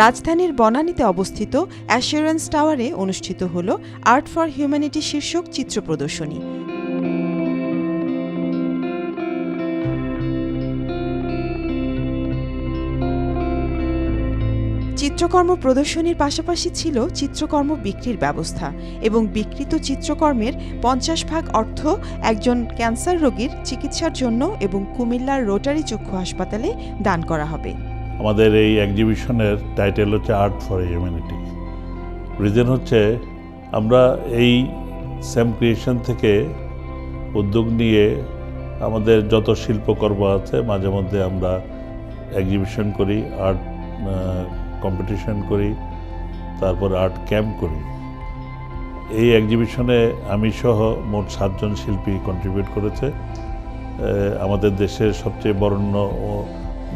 রাজধানীর বনানীতে অবস্থিত অ্যাসিওরেন্স টাওয়ারে অনুষ্ঠিত হল আর্ট ফর হিউম্যানিটি শীর্ষক চিত্র প্রদর্শনী। চিত্রকর্ম প্রদর্শনীর পাশাপাশি ছিল চিত্রকর্ম বিক্রির ব্যবস্থা এবং বিকৃত চিত্রকর্মের পঞ্চাশ ভাগ অর্থ একজন ক্যান্সার রোগীর চিকিৎসার জন্য এবং কুমিল্লার রোটারি চক্ষু হাসপাতালে দান করা হবে। আমাদের এই এক্সিবিশনের টাইটেল হচ্ছে আর্ট ফর হিউম্যানিটি রিজন হচ্ছে আমরা এই স্যাম ক্রিয়েশন থেকে উদ্যোগ নিয়ে আমাদের যত শিল্পকর্ম আছে, মাঝে মধ্যে আমরা এক্সিবিশন করি আর্ট কম্পিটিশন করি, তারপর আর্ট ক্যাম্প করি। এই এক্সিবিশনে আমি সহ মোট সাতজন শিল্পী কন্ট্রিবিউট করেছে। আমাদের দেশের সবচেয়ে বরণ্য ও-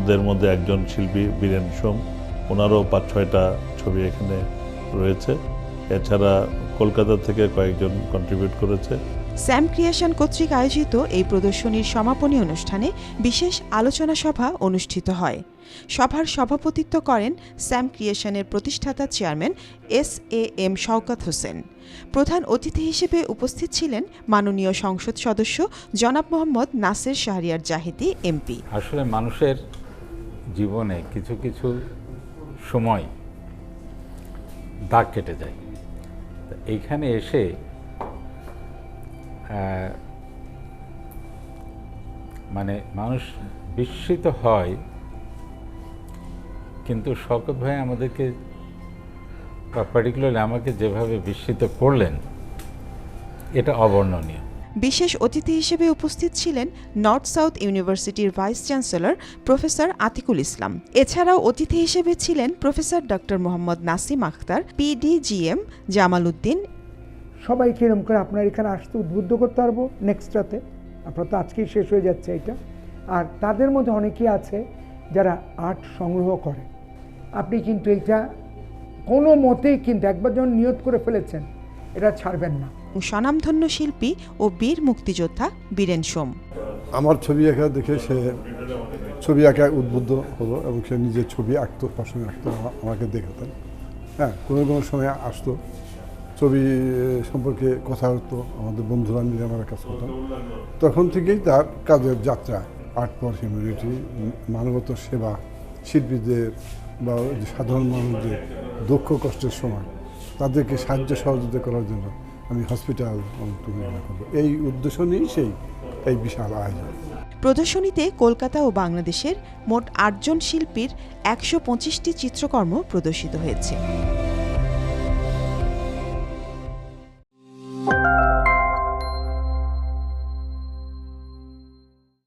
দের মধ্যে একজন শিল্পী বীরেন সোম। ওনারও পাঁচ ছয়টা ছবি এখানে রয়েছে। এছাড়া কলকাতা থেকে কয়েকজন কন্ট্রিবিউট করেছে। স্যাম ক্রিয়েশন কর্তৃক আয়োজিত এই প্রদর্শনীর সমাপনী অনুষ্ঠানে বিশেষ আলোচনা সভা অনুষ্ঠিত হয়। সভার সভাপতিত্ব করেন স্যাম ক্রিয়েশনের প্রতিষ্ঠাতা chairman S A M Shawkat Hossain. প্রধান অতিথি হিসেবে উপস্থিত ছিলেন মাননীয় সংসদ সদস্য জনাব মোহাম্মদ নাসের শাহরিয়ার জাহিদি এমপি। আসলে মানুষের জীবনে কিছু কিছু সময় দাগ কেটে যায়। এইখানে এসে মানে মানুষ বিস্মিত হয়, কিন্তু শকত ভাই আমাদেরকে পার্টিকুলারলি আমাকে যেভাবে বিস্মিত করলেন, এটা অবর্ণনীয়। বিশেষ অতিথি হিসেবে উপস্থিত ছিলেন নর্থ সাউথ ইউনিভার্সিটির vice chancellor professor Atiqul Islam. এছাড়াও অতিথি হিসেবে ছিলেন professor doctor Mohammad Nasim Akhtar, PDGM Jamal Uddin সবাইকে এরকম করে আপনার এখানে আসতে উদ্বুদ্ধ করতে পারব নেক্সটটাতে আপনার তো আজকেই শেষ হয়ে যাচ্ছে এটা। আর তাদের মধ্যে অনেকেই আছে যারা আর্ট সংগ্রহ করে। আপনি কিন্তু এটা কোনো মতেই কিন্তু একবার যখন নিয়ত করে ফেলেছেন, এটা ছাড়বেন না। স্বনামধন্য শিল্পী ও বীর মুক্তিযোদ্ধা বীরেন সোম। আমার ছবি আঁকা দেখে সে ছবি আঁকা উদ্বুদ্ধ হলো এবং সে নিজের ছবি আঁকতো সবসময় আঁকতো, আমা- আমাকে দেখাতেন। হ্যাঁ কোনো কোনো সময় আসতো, ছবি সম্পর্কে কথা হতো, আমাদের বন্ধুরা মিলে আমরা কাজ করতাম। তখন থেকেই তার কাজের যাত্রা, আর্ট ফর হিউম্যানিটি, মানবত সেবা, শিল্পীদের বা সাধারণ মানুষদের দুঃখ কষ্টের সময়, তাদেরকে সাহায্য সহযোগিতা করার জন্য আমি হসপিটাল এই উদ্দেশ্য নিয়েই সেই, এই বিশাল আয়োজন। প্রদর্শনীতে কলকাতা ও বাংলাদেশের মোট আটজন শিল্পীর একশো পঁচিশটি চিত্রকর্ম প্রদর্শিত হয়েছে।